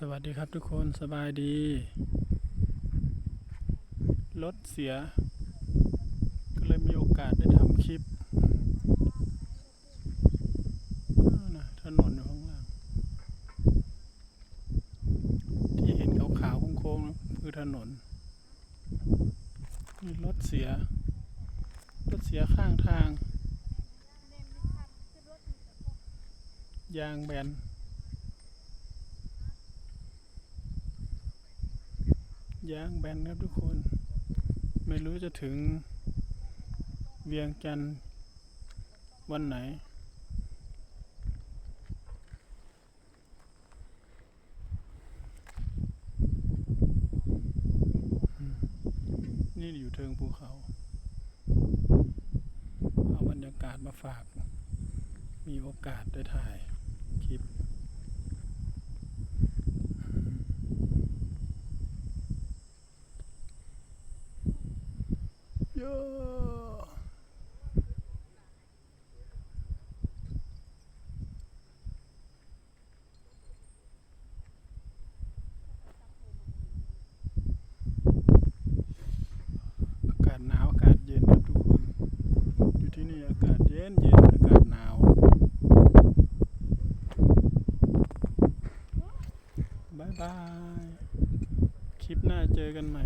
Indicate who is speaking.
Speaker 1: สวัสดีครับทุกคนสบายดี รถเสีย ก็เลยมีโอกาสได้ทำคลิปถนนอยู่ข้างล่าง ที่เห็นขาวๆโค้งๆคือถนนมีรถเสีย รถเสียข้างทาง ยางแบน ยางแบนครับทุกคน ไม่รู้จะถึงเวียงจันทร์วันไหน นี่อยู่เทิงภูเขา เอาบรรยากาศมาฝาก มีโอกาสได้ถ่ายคลิป โย่อากาศหนาวอากาศเย็นครับทุกคน อยู่ที่นี่อากาศเย็นเย็นอากาศหนาวบายบาย คลิปหน้าเจอกันใหม่